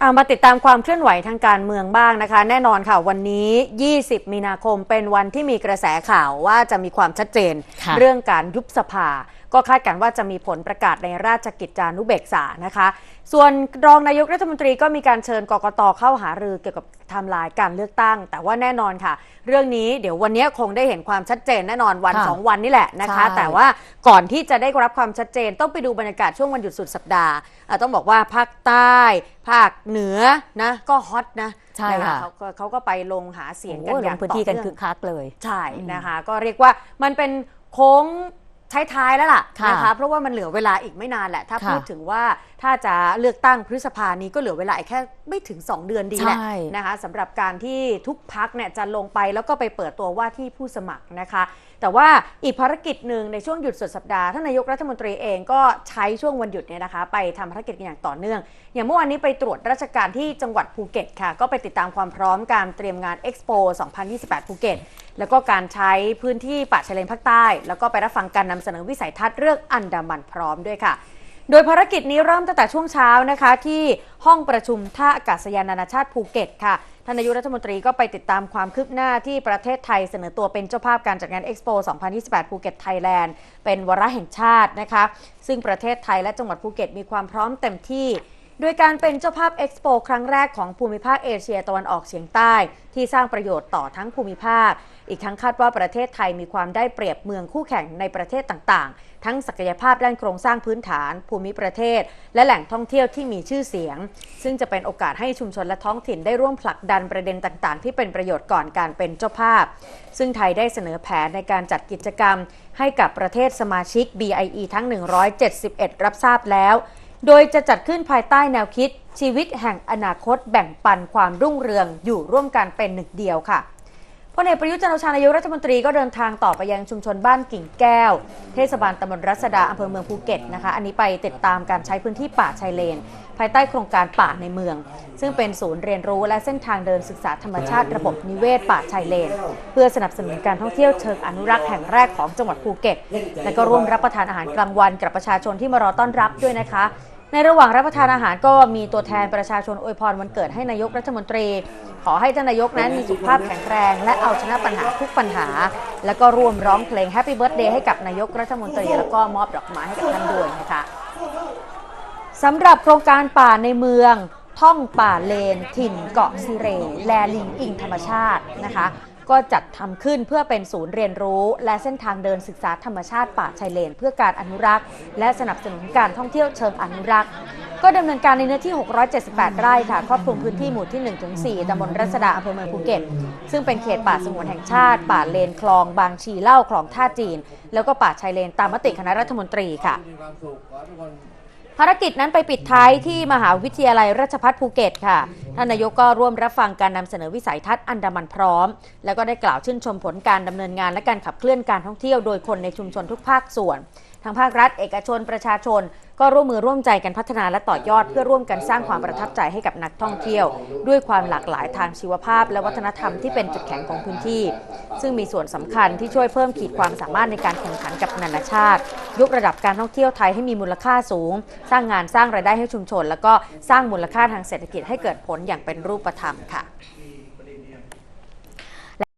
เอามาติดตามความเคลื่อนไหวทางการเมืองบ้างนะคะ แน่นอนค่ะวันนี้ 20 มีนาคมเป็นวันที่มีกระแสข่าวว่าจะมีความชัดเจนค่ะเรื่องการยุบสภา ก็คาดการณ์ว่าจะมีผลประกาศในราชกิจจานุเบกษานะคะ ส่วนรองนายกรัฐมนตรีก็มีการเชิญกกตเข้าหารือเกี่ยวกับไทม์ไลน์การเลือกตั้ง แต่ว่าแน่นอนค่ะ เรื่องนี้เดี๋ยววันนี้คงได้เห็นความชัดเจนแน่นอนวัน ค่ะสองวันนี่แหละนะคะ ใช่ แต่ว่าก่อนที่จะได้รับความชัดเจน ต้องไปดูบรรยากาศช่วงวันหยุดสุดสัปดาห์อะต้องบอกว่าภาคใต้ ภาคเหนือนะก็ฮอตนะใช่นค่ะ เขาก็เขาก็ไปลงหาเสียงกันโอ้อยลย่างงพื้นที่กันต่อคึเนื่กองคักเลย ใช่นะคะ ก็เรียกว่ามันเป็นโค้ง ท้ายๆแล้วล่ะค่ะนะคะเพราะว่ามันเหลือเวลาอีกไม่นานแหละ ถ้าค่ะพูดถึงว่าถ้าจะเลือกตั้งพฤษภานี้ก็เหลือเวลาอีกแค่ไม่ถึง 2 เดือนดีแหละใช่นะคะสำหรับการที่ทุกพักเนี่ยจะลงไปแล้วก็ไปเปิดตัวว่าที่ผู้สมัครนะคะ แต่ว่าอีกภารกิจหนึ่งในช่วงหยุดสุดสัปดาห์ท่านนายกรัฐมนตรีเองก็ใช้ช่วงวันหยุดเนี่ยนะคะ ไปทำภารกิจกันอย่างต่อเนื่อง อย่างเมื่อวานนี้ไปตรวจราชการที่จังหวัดภูเก็ตค่ะ ก็ไปติดตามความพร้อมการเตรียมงาน Expo 2028 ภูเก็ต แล้วก็การใช้พื้นที่ป่าชายเลนภาคใต้ แล้วก็ไปรับฟังการนำเสนอวิสัยทัศน์เรื่องอันดามันพร้อมด้วยค่ะ โดยภารกิจนี้เริ่มตั้งแต่ช่วงเช้านะคะ ที่ห้องประชุมท่าอากาศยานนานาชาติภูเก็ตค่ะท่านนายกรัฐมนตรีก็ไปติดตามความคืบหน้าที่ประเทศไทยเสนอตัวเป็นเจ้าภาพการจัดงาน Expo 2028 ภูเก็ตไทยแลนด์เป็นวาระแห่งชาตินะคะ ซึ่งประเทศไทยและจังหวัดภูเก็ตมีความพร้อมเต็มที่ โดยการเป็นเจ้าภาพเอ็กซ์โปครั้งแรกของภูมิภาคเอเชียตะวันออกเฉียงใต้ ที่สร้างประโยชน์ต่อทั้งภูมิภาค อีกทั้งคาดว่าประเทศไทยมีความได้เปรียบเมืองคู่แข่งในประเทศต่างๆ ทั้งศักยภาพด้านโครงสร้างพื้นฐาน ภูมิประเทศ และแหล่งท่องเที่ยวที่มีชื่อเสียง ซึ่งจะเป็นโอกาสให้ชุมชนและท้องถิ่นได้ร่วมผลักดันประเด็นต่างๆ ที่เป็นประโยชน์ก่อนการเป็นเจ้าภาพ ซึ่งไทยได้เสนอแผนในการจัดกิจกรรม ให้กับประเทศสมาชิก BIE ทั้ง 171 รับทราบแล้ว โดยจะจัดขึ้นภายใต้แนวคิดชีวิตแห่งอนาคตแบ่งปันความรุ่งเรืองอยู่ร่วมกันเป็นหนึ่งเดียวค่ะ พลเอกประยุทธ์จันทร์โอชานายกรัฐมนตรีก็เดินทางต่อไปยังชุมชนบ้านกิ่งแก้ว เทศบาลตำบลรัศดาอำเภอเมืองภูเก็ตนะคะ อันนี้ไปติดตามการใช้พื้นที่ป่าชายเลน ภายใต้โครงการป่าในเมือง ซึ่งเป็นศูนย์เรียนรู้และเส้นทางเดินศึกษาธรรมชาติระบบนิเวศป่าชายเลน เพื่อสนับสนุนการท่องเที่ยวเชิงอนุรักษ์แห่งแรกของจังหวัดภูเก็ต และก็ร่วมรับประทานอาหารกลางวันกับประชาชนที่มารอต้อนรับด้วยนะคะ ในระหว่างรับประทานอาหารก็มีตัวแทนประชาชนอวยพรวันเกิดให้นายกรัฐมนตรี ขอให้ท่านนายกนั้นมีสุขภาพแข็งแรง และเอาชนะปัญหาทุกปัญหา แล้วก็ร่วมร้องเพลง Happy Birthday ให้กับนายกรัฐมนตรี แล้วก็มอบดอกไม้ให้กับท่านด้วยนะคะสำหรับโครงการป่าในเมืองท่องป่าเลน ถิ่นเกาะสิเร แลลิงอิงธรรมชาตินะคะ ก็จัดทำขึ้นเพื่อเป็นศูนย์เรียนรู้ และเส้นทางเดินศึกษาธรรมชาติป่าชายเลน เพื่อการอนุรักษ์ และสนับสนุนการท่องเที่ยวเชิงอนุรักษ์ ก็ดำเนินการในเนื้อที่ 678 ไร่ค่ะ ครอบคลุมพื้นที่หมู่ที่1-4ตำบลรัศดาอำเภอเมืองภูเก็ต ซึ่งเป็นเขตป่าสงวนแห่งชาติ ป่าเลนคลอง บางชีเล่าคลองท่าจีน แล้วก็ป่าชายเลนตามมติคณะรัฐมนตรีค่ะ ภารกิจนั้นไปปิดท้ายที่มหาวิทยาลัยราชภัฏภูเก็ตค่ะ ท่านนายกก็ร่วมรับฟังการนำเสนอวิสัยทัศน์อันดามันพร้อม แล้วก็ได้กล่าวชื่นชมผลการดำเนินงานและการขับเคลื่อนการท่องเที่ยวโดยคนในชุมชนทุกภาคส่วน ทั้งภาครัฐ เอกชนประชาชน ก็ร่วมมือร่วมใจกันพัฒนาและต่อยอดเพื่อร่วมกันสร้างความประทับใจให้กับนักท่องเที่ยว ด้วยความหลากหลายทางชีวภาพ และวัฒนธรรมที่เป็นจุดแข็งของพื้นที่ ซึ่งมีส่วนสำคัญที่ช่วยเพิ่มขีดความสามารถในการแข่งขันกับนานาชาติ ยกระดับการท่องเที่ยวไทยให้มีมูลค่าสูง สร้างงานสร้างรายได้ให้ชุมชน แล้วก็สร้างมูลค่าทางเศรษฐกิจให้เกิดผลอย่างเป็นรูปธรรมค่ะ